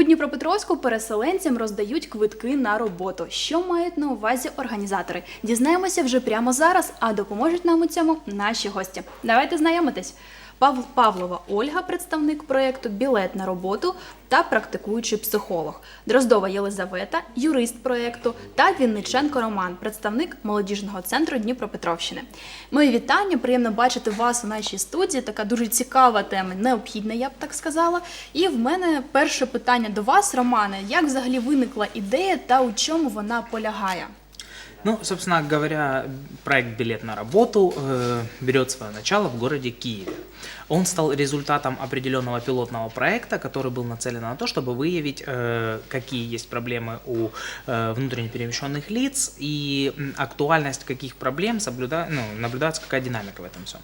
У Дніпропетровську переселенцям роздають квитки на роботу. Що мають на увазі організатори? Дізнаємося вже прямо зараз, а допоможуть нам у цьому наші гості. Давайте знайомитись. Пав- Павлова Ольга, представник проєкту Білет на роботу та практикуючий психолог. Дроздова Єлизавета, юрист проєкту, та Вінниченко Роман, представник молодіжного центру Дніпропетровщини. Мої вітання, приємно бачити вас у нашій студії. Така дуже цікава тема, необхідна, я б так сказала. І в мене перше питання до вас, Романе. Як взагалі виникла ідея та у чому вона полягає? Ну, собственно говоря, проект «Билет на работу» э, берет свое начало в городе Киеве. Он стал результатом определенного пилотного проекта, который был нацелен на то, чтобы выявить, э, какие есть проблемы у э, внутренне перемещенных лиц и актуальность каких проблем соблюда... ну, наблюдается, какая динамика в этом всем.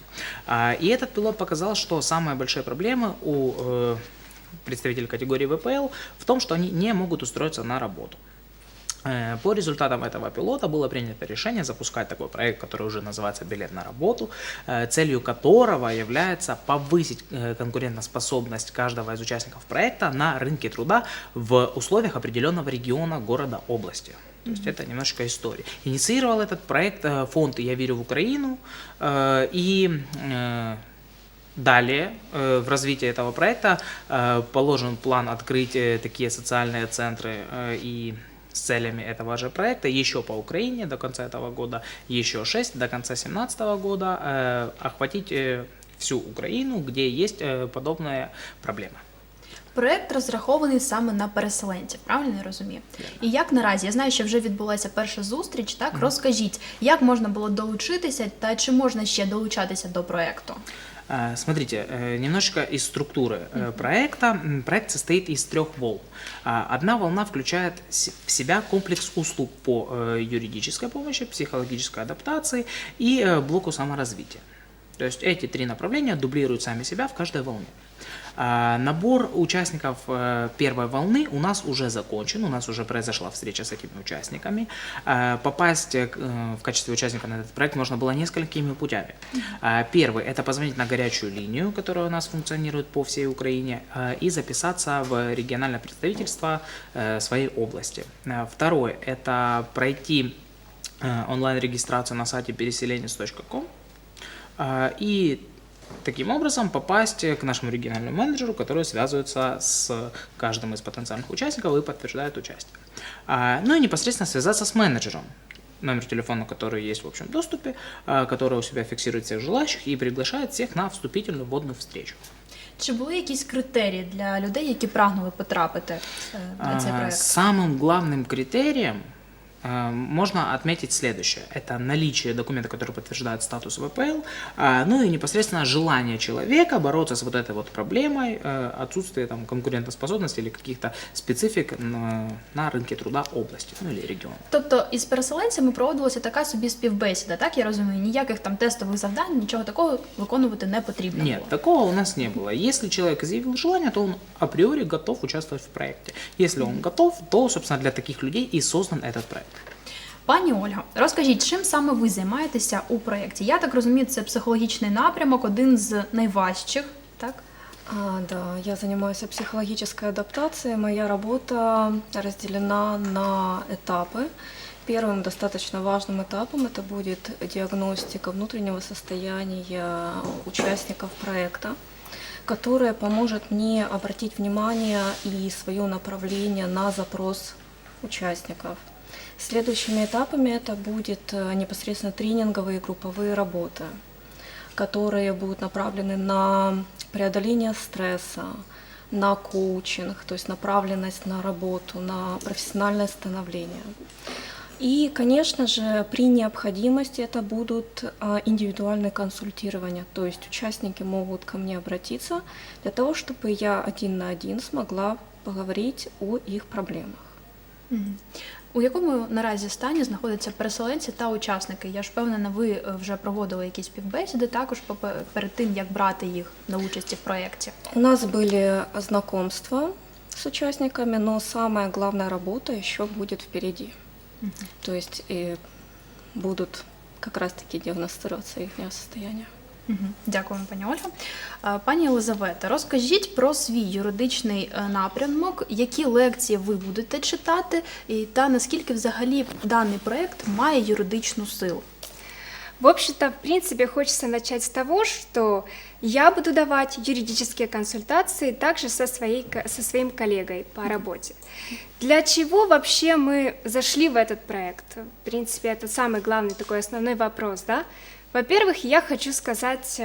А, и этот пилот показал, что самые большие проблемы у представителей категории ВПЛ в том, что они не могут устроиться на работу. Э, По результатам этого пилота было принято решение запускать такой проект, который уже называется «Билет на работу», э, целью которого является повысить э, конкурентоспособность каждого из участников проекта на рынке труда в условиях определенного региона, города, области. То есть это немножко история. Инициировал этот проект фонд «Я верю в Украину» и Далее э, в развитии этого проекта э, положен план открыть э, такие социальные центры и с целями этого же проекта еще по Украине до конца этого года, еще 6 до конца 2017 года, э, охватить э, всю Украину, где есть э, подобные проблемы. Проект розрахований саме на переселенців, правильно я розумію? І як наразі? Я знаю, що вже відбулася перша зустріч. Так розкажіть, як можна було долучитися, та чи можна ще долучатися до проекту? Э, Смотрите, э, немножечко из структуры э, проекта. Проект состоит из трех волн. А, Одна волна включает в себя комплекс услуг по юридической помощи, психологической адаптации и блоку саморазвития. То есть эти три направления дублируют сами себя в каждой волне. А, Набор участников э, первой волны у нас уже закончен, у нас уже произошла встреча с этими участниками. А, Попасть э, э, в качестве участника на этот проект можно было несколькими путями. А, Первый – это позвонить на горячую линию, которая у нас функционирует по всей Украине, и записаться в региональное представительство своей области. Второе – это пройти онлайн-регистрацию на сайте переселенец.ком и таким образом попасть к нашему региональному менеджеру, который связывается с каждым из потенциальных участников и подтверждает участие. А, Ну и непосредственно связаться с менеджером, номер телефона, который есть в общем доступе, а, который у себя фиксирует всех желающих и приглашает всех на вступительную вводную встречу. Чи були якісь критерії для людей, які прагнули потрапити е, на цей А, проект? Самым главным критерием э, можно отметить следующее. Это наличие документа, который подтверждает статус ВПЛ, а, ну и непосредственно желание человека бороться с вот этой вот проблемой э, отсутствия там, конкурентоспособности или каких-то специфик на, на рынке труда области, ну или региона. Тобто із переселенцями проводилася така собі співбесіда, так я розумію, ніяких там тестових завдань, нічого такого виконувати не потрібно. Нет, було. такого у нас не было. Если человек изъявил желание, то он априори готов участвовать в проекте. Если он готов, то, собственно, для таких людей и создан этот проект. Пані Ольга, розкажіть, чим саме ви займаєтеся у проєкті? Я так розумію, це психологічний напрямок, один з найважчих, так? А, да, я занимаюсь психологической адаптацией. Моя работа разделена на этапы. Первым достаточно важным этапом это будет диагностика внутреннего состояния участников проекта, которая поможет мне обратить внимание и свое направление на запрос участников. Следующими этапами это будет э, непосредственно тренинговые групповые работы которые будут направлены на преодоление стресса, на коучинг, то есть направленность на работу, на профессиональное становление. И, конечно же, при необходимости это будут а, индивидуальные консультирования, то есть участники могут ко мне обратиться для того, чтобы я один на один смогла поговорить о их проблемах. У якому наразі стані знаходяться переселенці та учасники? Я ж впевнена, ви е, вже проводили якісь співбесіди також перед тим, як брати їх на участі в проєкті. У нас были знакомства с участниками, но самая главная работа еще будет впереди. То есть и будут как раз-таки диагностироваться их состояние. Мгм. Дякуємо, пані Ольга. Е, Пані Єлизавета, розкажіть про свій юридичний е, напрямок, які лекції ви будете читати, і та наскільки взагалі даний проект має юридичну силу. В общем-то, в принципе, хочется начать с того, что я буду давать юридические консультации также со, своей, ко- со своим коллегой по работе. Для чего вообще мы зашли в этот проект? В принципе, это самый главный такой основной вопрос, да? Во-первых, я хочу сказать,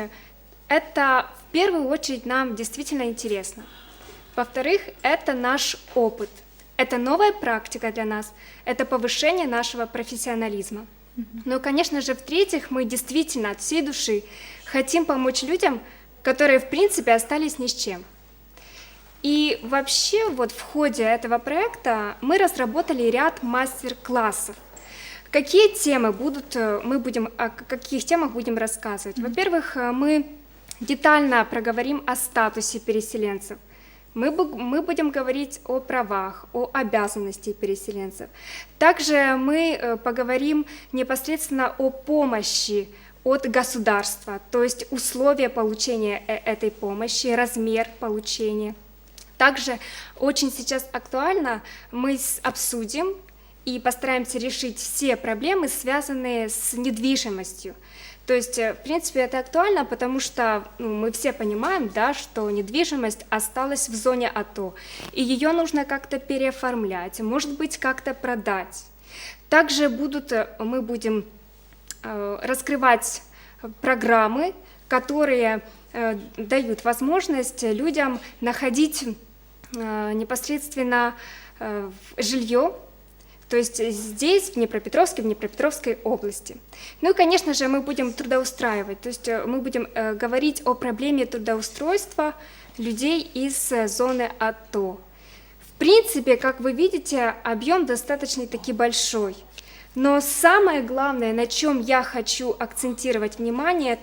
это в первую очередь нам действительно интересно. Во-вторых, это наш опыт, это новая практика для нас, это повышение нашего профессионализма. Ну, конечно же, в-третьих, мы действительно от всей души хотим помочь людям, которые, в принципе, остались ни с чем. И вообще, вот в ходе этого проекта мы разработали ряд мастер-классов. Какие темы будут, э, мы будем, о каких темах будем рассказывать? Во-первых, э, мы детально проговорим о статусе переселенцев. Мы, мы будем говорить о правах, о обязанностях переселенцев. Также мы э, поговорим непосредственно о помощи от государства, то есть условия получения этой помощи, размер получения. Также очень сейчас актуально мы обсудим и постараемся решить все проблемы, связанные с недвижимостью. То есть, э, в принципе, это актуально, потому что ну, мы все понимаем, да, что недвижимость осталась в зоне АТО, и ее нужно как-то переоформлять, может быть, как-то продать. Также будут, э, мы будем э, раскрывать программы, которые э, дают возможность людям находить э, непосредственно э, жилье, то есть здесь, в Днепропетровске, в Днепропетровской области. Ну и, конечно же, мы будем трудоустраивать, то есть э, мы будем э, говорить о проблеме трудоустройства людей из э, зоны АТО. В принципе, как вы видите, объем достаточно таки большой. Но самое главное, на чем я хочу акцентировать внимание,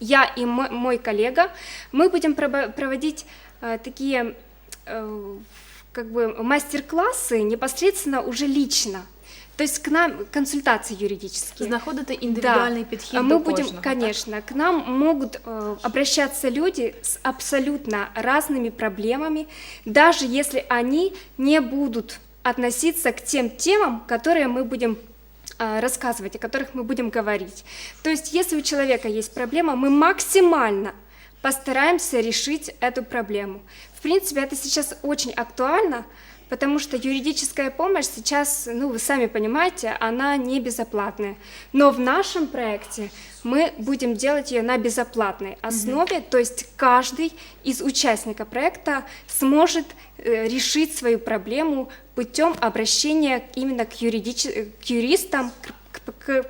я и мой, коллега, мы будем проводить э, такие э, как бы мастер-классы непосредственно уже лично. То есть к нам консультации юридические. Знаходити індивідуальний підхід А до мы будем, кожного. так? конечно, к нам могут э, обращаться люди с абсолютно разными проблемами, даже если они не будут относиться к тем темам, которые мы будем э, рассказывать, о которых мы будем говорить. То есть, если у человека есть проблема, мы максимально постараемся решить эту проблему. В принципе, это сейчас очень актуально, потому что юридическая помощь сейчас, ну, вы сами понимаете, она не безоплатная. Но в нашем проекте мы будем делать ее на безоплатной основе, то есть каждый из участников проекта сможет э, решить свою проблему путем обращения именно к, юридич- к юристам, к, к- к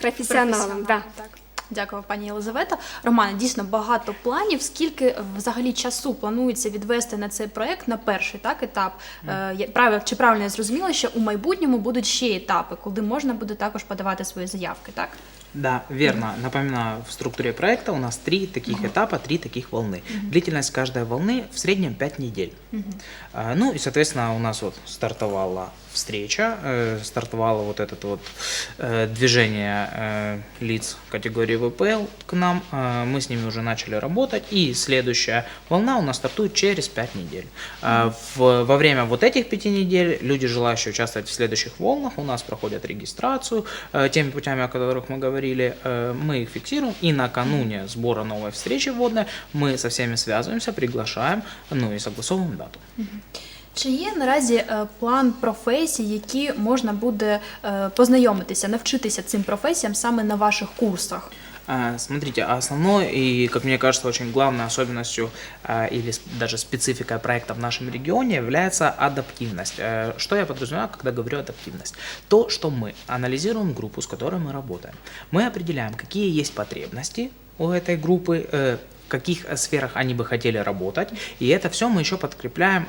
профессионалам. Да. Так. Дякую, пані Єлизавета. Романе, дійсно багато планів. Скільки е, взагалі часу планується відвести на цей проект на перший так етап? прав я- правильно чи правильно я зрозуміла, що у майбутньому будуть ще етапи, куди можна буде також подавати свої заявки, так? Да, верно. Напоминаю, в структуре проекта у нас три таких этапа, три таких волны. Длительность каждой волны в среднем 5 недель. А, Ну и, соответственно, у нас вот стартовала встреча, э, стартовало вот это вот э, движение э, лиц категории ВПЛ к нам. Э, мы с ними уже начали работать, и следующая волна у нас стартует через 5 недель. А в- во время вот этих пяти недель люди, желающие участвовать в следующих волнах, у нас проходят регистрацию э, теми путями, о которых мы говорили, э, мы их фиксируем, и накануне сбора новой встречи вводной мы со всеми связываемся, приглашаем, ну и согласовываем дату. Чи є наразі е, план професій, які можна буде е, познайомитися, навчитися цим професіям саме на ваших курсах? А, Смотрите, основной и, как мне кажется, очень главной особенностью а, или даже спецификой проекта в нашем регионе является адаптивность. Э, Что я подразумеваю, когда говорю адаптивность? То, что мы анализируем группу, с которой мы работаем. Мы определяем, какие есть потребности у этой группы, э, в каких сферах они бы хотели работать, и это все мы еще подкрепляем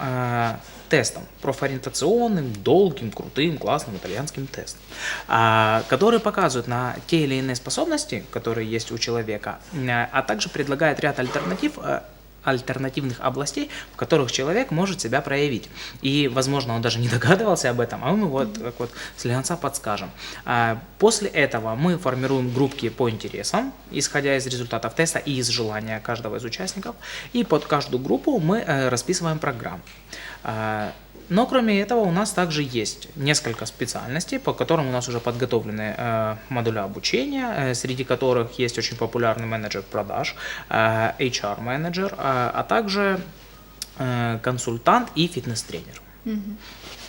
тестом, профориентационным, долгим, крутым, классным итальянским тестом, а, который показывает на те или иные способности, которые есть у человека, э, а также предлагает ряд альтернатив, э, альтернативных областей, в которых человек может себя проявить. И, возможно, он даже не догадывался об этом, а мы вот так вот с слегонца подскажем. А, После этого мы формируем группки по интересам, исходя из результатов теста и из желания каждого из участников. И под каждую группу мы э, расписываем программу. А, Но кроме этого у нас также есть несколько специальностей, по которым у нас уже подготовлены э, модули обучения, э, среди которых есть очень популярный менеджер продаж, э, HR-менеджер, э, а также э, консультант і фітнес-тренер.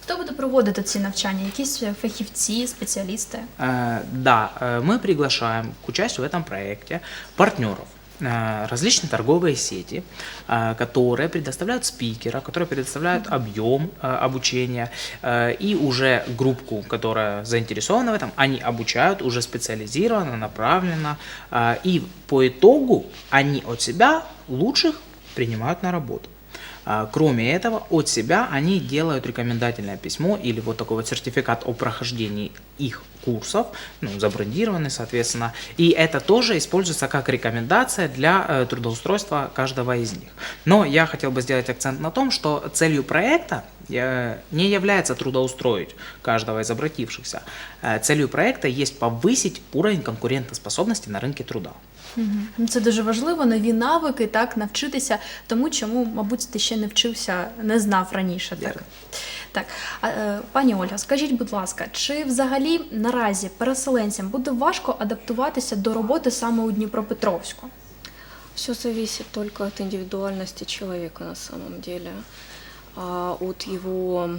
Хто буде проводити ці навчання? Якісь фахівці, спеціалісти? Э, Да, э, мы приглашаем к участию в этом проекте партнеров э, различные торговые сети, э, которые предоставляют спикера, которые предоставляют объем э, обучения, э, и уже группку, которая заинтересована в этом, они обучают уже специализированно, направленно, э, и по итогу они от себя лучших принимают на работу. А, Кроме этого, от себя они делают рекомендательное письмо или вот такой вот сертификат о прохождении их курсов, ну, забрендированный, соответственно, и это тоже используется как рекомендация для э, трудоустройства каждого из них. Но я хотел бы сделать акцент на том, что целью проекта э, не является трудоустроить каждого из обратившихся. Э, Целью проекта есть повысить уровень конкурентоспособности на рынке труда. Це дуже важливо, нові навики, так, навчитися тому, чому, мабуть, ти ще не вчився, не знав раніше. Так. Так, а, е, пані Ольга, скажіть, будь ласка, чи взагалі наразі переселенцям буде важко адаптуватися до роботи саме у Дніпропетровську? Все зависит только от индивидуальности человека на самом деле, от его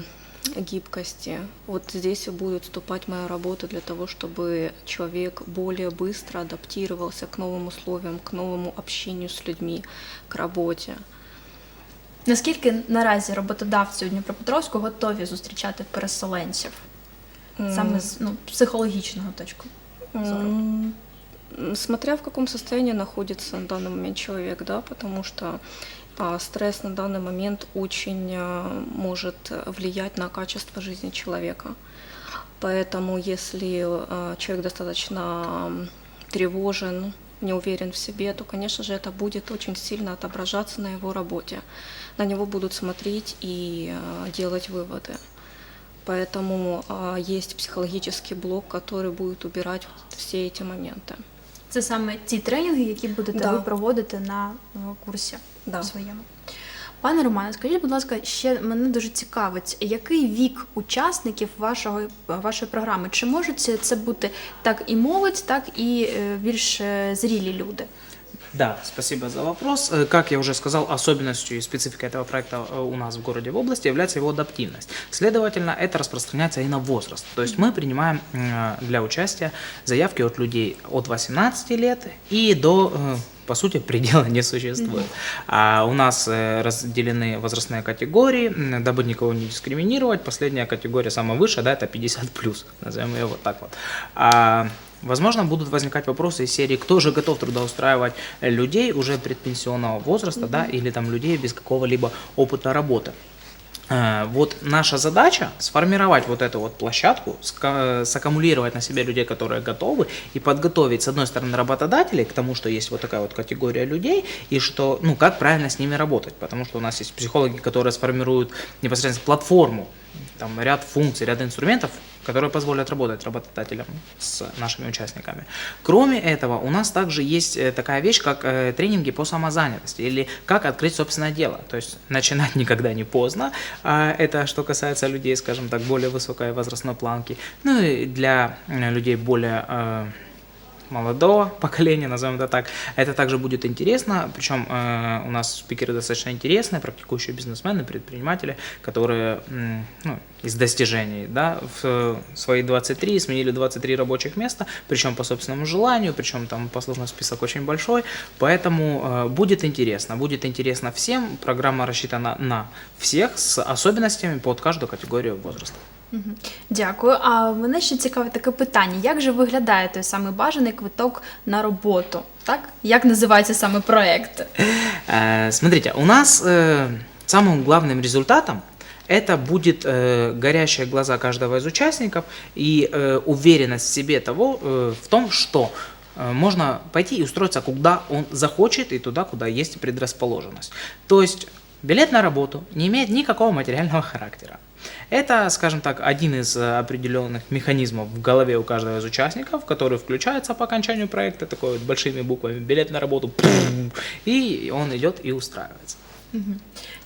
гибкости. Вот здесь и будет вступать моя работа для того, чтобы человек более быстро адаптировался к новым условиям, к новому общению с людьми, к работе. Наскільки наразі роботодавці у Дніпропетровську готові зустрічати переселенців? Саме з ну, психологічного точку. зору? М, Смотря в каком состоянии находится на данный момент человек, да, потому что а, стресс на данный момент очень а, может влиять на качество жизни человека. Поэтому если а, человек достаточно тревожен, не уверен в себе, то, конечно же, это будет очень сильно отображаться на его работе. На него будут смотреть и а, делать выводы. Поэтому а, есть психологический блок, который будет убирать все эти моменты. Це саме ті тренінги, які будете Да. ви проводити на е, курсі Да. своєму. Пане Романе, скажіть, будь ласка, ще мене дуже цікавить, який вік учасників вашого, вашої програми? Чи можуть це- це бути так і молодь, так і е, більш е, зрілі люди? Да, спасибо за вопрос. Э, Как я уже сказал, особенностью и спецификой этого проекта э, у нас в городе, в области является его адаптивность. Следовательно, это распространяется и на возраст. То есть мы принимаем э, для участия заявки от людей от 18 лет и до по сути, предела не существует. А у нас разделены возрастные категории, дабы никого не дискриминировать. Последняя категория, самая высшая, да, это 50+, назовем ее вот так вот. А, Возможно, будут возникать вопросы из серии, кто же готов трудоустраивать э, людей уже предпенсионного возраста, да, или там людей без какого-либо опыта работы. Э, Вот наша задача сформировать вот эту вот площадку, саккумулировать на себе людей, которые готовы, и подготовить, с одной стороны, работодателей к тому, что есть вот такая вот категория людей, и что, ну, как правильно с ними работать, потому что у нас есть психологи, которые сформируют непосредственно платформу, там ряд функций, ряд инструментов, которые позволят работать работодателям с нашими участниками. Кроме этого, у нас также есть э, такая вещь, как э, тренинги по самозанятости или как открыть собственное дело. То есть начинать никогда не поздно. А Это что касается людей, скажем так, более высокой возрастной планки. Ну и для э, людей более молодого поколения, назовем это так. Это также будет интересно, причем э, у нас спикеры достаточно интересные, практикующие бизнесмены, предприниматели, которые ну, из достижений, да, в э, свои 23 сменили 23 рабочих места, причем по собственному желанию, причем там послужной список очень большой, поэтому э, будет интересно, будет интересно всем, программа рассчитана на всех с особенностями под каждую категорию возраста. Мгм. Дякую. А мене ще цікаве таке питання: як же виглядає той самий бажаний квиток на роботу? Так? Як називається саме проект? Э, Смотрите, у нас э, самым главным результатом это будет э, горящие глаза каждого из участников и э, уверенность в себе того, э, в том, что э, можно пойти и устроиться куда он захочет и туда, куда есть предрасположенность. То есть билет на работу не имеет никакого материального характера. Это, скажем так, один из э, определенных механизмов в голове у каждого из участников, который включается по окончанию проекта такой вот большими буквами «билет на работу», и он идет и устраивается.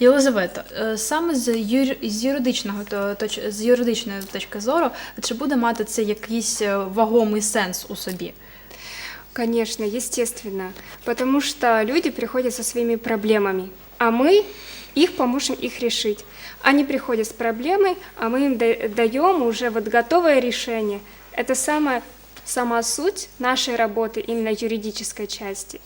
Єлизавета, е, саме з, юр... з юридичного то- точ... з юридичної точки зору, чи буде мати це якийсь е, вагомий сенс у собі? Конечно, естественно. Потому что люди приходят со своими проблемами, а мы их поможем их решить. Они приходят с проблемой, а мы им да- даем уже вот готовое решение. Это самая, сама суть нашей работы, именно юридической части.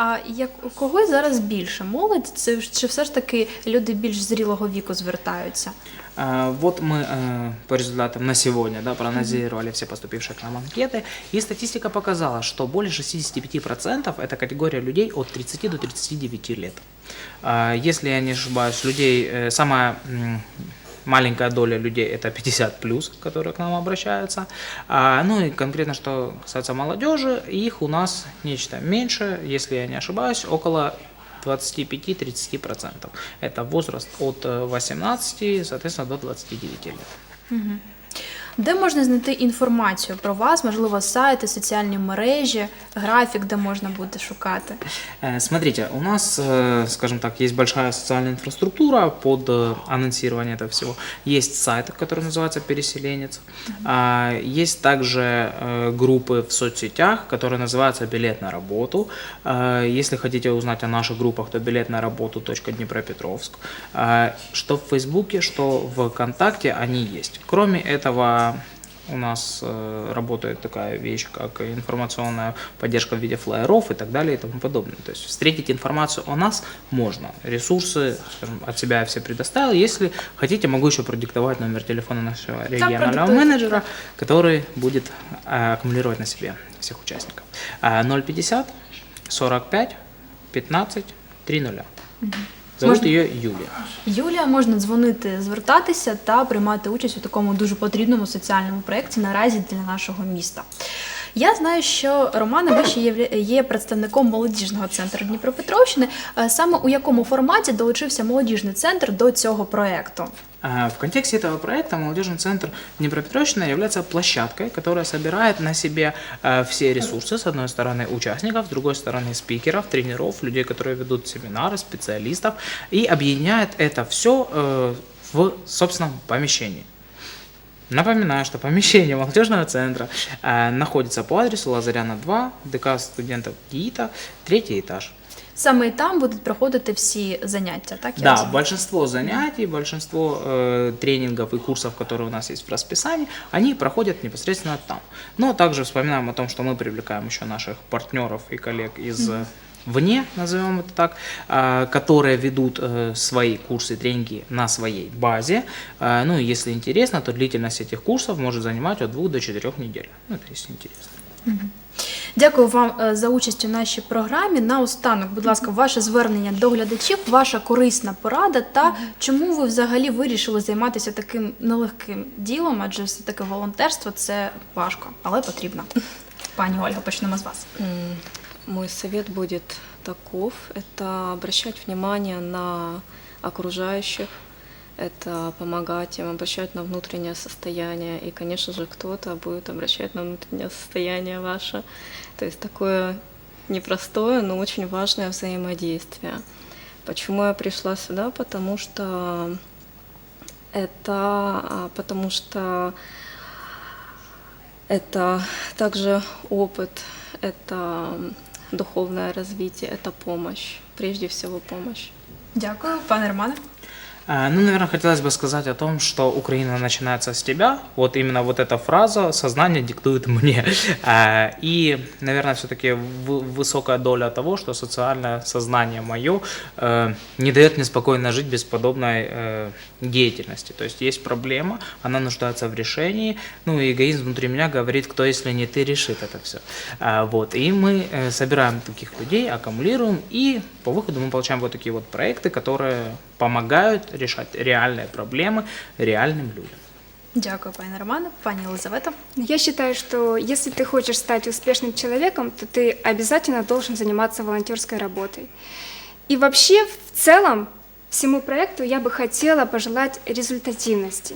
А як у кого зараз більше? Молодь це ж- чи все ж таки люди більш зрілого віку звертаються? А, Вот мы э, по результатам на сегодня да, проанализировали все поступившие к нам анкеты, и статистика показала, что более 65% это категория людей от 30 до 39 лет. А, Если я не ошибаюсь, людей, э, самая м, маленькая доля людей это 50 плюс, которые к нам обращаются. А, Ну и конкретно, что касается молодежи, их у нас нечто меньше, если я не ошибаюсь, около 25-30%. Это возраст от э, 18, соответственно, до 29 лет. Де можна знайти інформацію про вас? Можливо, сайти, соціальні мережі, графік, де можна буде шукати? Э, Смотрите, у нас, э, скажем так, есть большая социальная инфраструктура под э, анонсирование этого всего. Есть сайт, который называется «Переселенец». А, Есть также э, группы в соцсетях, которые называются «Билет на работу». А, Если хотите узнать о наших группах, то билет на работу Днепропетровск. А, Что в Фейсбуке, что в ВКонтакте они есть. Кроме этого, у нас э, работает такая вещь, как информационная поддержка в виде флайеров и так далее и тому подобное. То есть встретить информацию о нас можно. Ресурсы, скажем, от себя я все предоставил. Если хотите, могу еще продиктовать номер телефона нашего регионального менеджера, который будет э, аккумулировать на себе всех участников. А, 050 45 15 30. Зовут Можно- ее Юлия. Юлія можна дзвонити, звертатися та приймати участь у такому дуже потрібному соціальному проєкті наразі для нашого міста. Я знаю, що Романа ви ще є, є представником молодіжного центру Дніпропетровщини. Е, Саме у якому форматі долучився молодіжний центр до цього проєкту? А, В контексте этого проекта молодежный центр Днепропетровщина является площадкой, которая собирает на себе э, все ресурсы, с одной стороны участников, с другой стороны спикеров, тренеров, людей, которые ведут семинары, специалистов, и объединяет это все в собственном помещении. Напоминаю, что помещение молодежного центра э, находится по адресу Лазаряна 2, ДК студентов ГИИТа, третий этаж Саме і там будуть проходити всі заняття, так? я Да, розумію? большинство занятий, большинство э, тренингов и курсов, которые у нас есть в расписании, они проходят непосредственно там. Но также вспоминаем о том, что мы привлекаем еще наших партнеров и коллег из э, вне, назовем это так, э, которые ведут э, свои курсы, тренинги на своей базе. Э, Ну и если интересно, то длительность этих курсов может занимать от двух до четырех недель. Ну, это если интересно. Дякую вам е, за участь у нашій програмі. Наостанок, будь ласка, ваше звернення до глядачів, ваша корисна порада та чому ви взагалі вирішили займатися таким нелегким ділом, адже все таки волонтерство це важко, але потрібно. Пані Ольга, почнемо з вас. Мой совет будет таков. Это обращать внимание на окружающих, это помогать им, обращать на внутреннее состояние. И, конечно же, кто-то будет обращать на внутреннее состояние ваше. То есть такое непростое, но очень важное взаимодействие. Почему я пришла сюда? Потому что это, а, потому что это также опыт, это духовное развитие, это помощь, прежде всего помощь. Дякую, пане Романе. А, Ну, наверное, хотелось бы сказать о том, что Украина начинается с тебя. Вот именно вот эта фраза «сознание диктует мне». А, И, наверное, все-таки высокая доля того, что социальное сознание мое э, не дает мне спокойно жить без подобной э, деятельности. То есть есть проблема, она нуждается в решении. Ну, и эгоизм внутри меня говорит, кто, если не ты, решит это все. Вот. И мы э, собираем таких людей, аккумулируем, и по выходу мы получаем вот такие вот проекты, которые помогают решать реальные проблемы реальным людям. Дякую, пані Романе, пані Елизавета. Я считаю, что если ты хочешь стать успешным человеком, то ты обязательно должен заниматься волонтерской работой. И вообще, в целом, всему проекту я бы хотела пожелать результативности.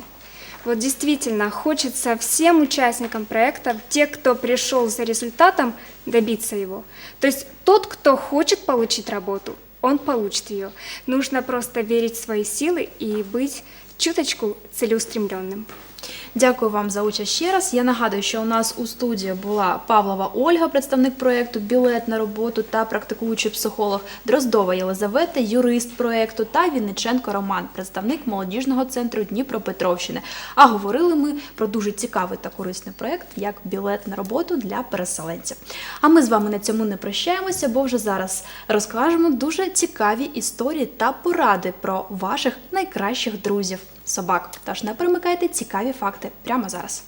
Вот действительно, хочется всем участникам проекта, те, кто пришел за результатом, добиться его. То есть тот, кто хочет получить работу, он получит ее. Нужно просто верить в свои силы и быть чуточку целеустремленным. Дякую вам за участь ще раз. Я нагадую, що у нас у студії була Павлова Ольга, представник проєкту Білет на роботу та практикуючий психолог, Дроздова Єлизавета, юрист проєкту та Вінниченко Роман, представник молодіжного центру Дніпропетровщини. А говорили ми про дуже цікавий та корисний проєкт, як білет на роботу для переселенців. А ми з вами на цьому не прощаємося, бо вже зараз розкажемо дуже цікаві історії та поради про ваших найкращих друзів собак. Тож не перемикайте цікаві факти прямо зараз.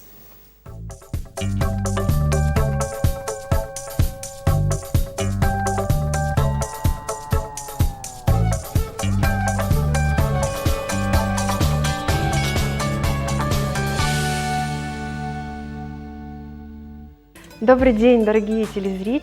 Добрый день, дорогие телезрители.